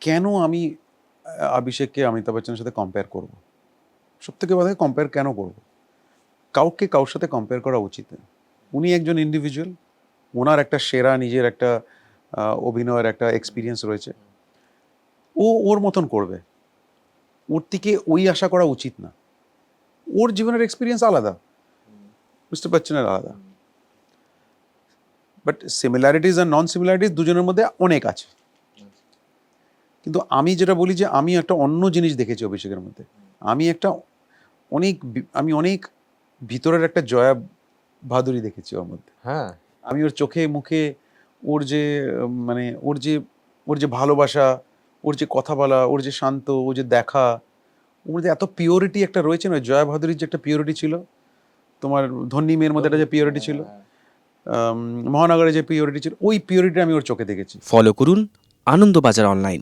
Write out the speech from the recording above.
কেন আমি অভিষেককে অমিতাভ বচ্চনের সাথে কম্পেয়ার করব? সব থেকে কথা কম্পেয়ার কেন করব? কাউকে কাউর সাথে কম্পেয়ার করা উচিত না। উনি একজন ইন্ডিভিজুয়াল ওনার একটা সেরা, নিজের একটা অভিনয়ের একটা এক্সপিরিয়েন্স রয়েছে। ও, ওর মতন করবে। ওর থেকে ওই আশা করা উচিত না। ওর জীবনের এক্সপিরিয়েন্স আলাদা। বুঝতে বচ্চনের আলাদা। বাট সিমিলারিটিস আর নন সিমিলারিটিস দুজনের মধ্যে অনেক আছে। কিন্তু আমি যেটা বলি যে আমি একটা অন্য জিনিস দেখেছি অভিষেকের মধ্যে। আমি একটা অনেক আমি অনেক ভিতরের একটা জয়া বাহাদুরি দেখেছি ওর মধ্যে। হ্যাঁ। আমি ওর চোখে মুখে ওর যে মানে ওর যে ওর যে ভালোবাসা ওর যে কথা বলা ওর যে শান্ত ও যে দেখা ওর মধ্যে এত পিওরিটি একটা রয়েছে না? জয়া বাহাদুরির যে একটা পিওরিটি ছিল তোমার ধন্যী মেয়ের মধ্যে একটা যে পিওরিটি ছিল মহানগরে যে পিওরিটি ছিল ওই পিওরিটি আমি ওর চোখে দেখেছি। ফলো করুন আনন্দবাজার অনলাইন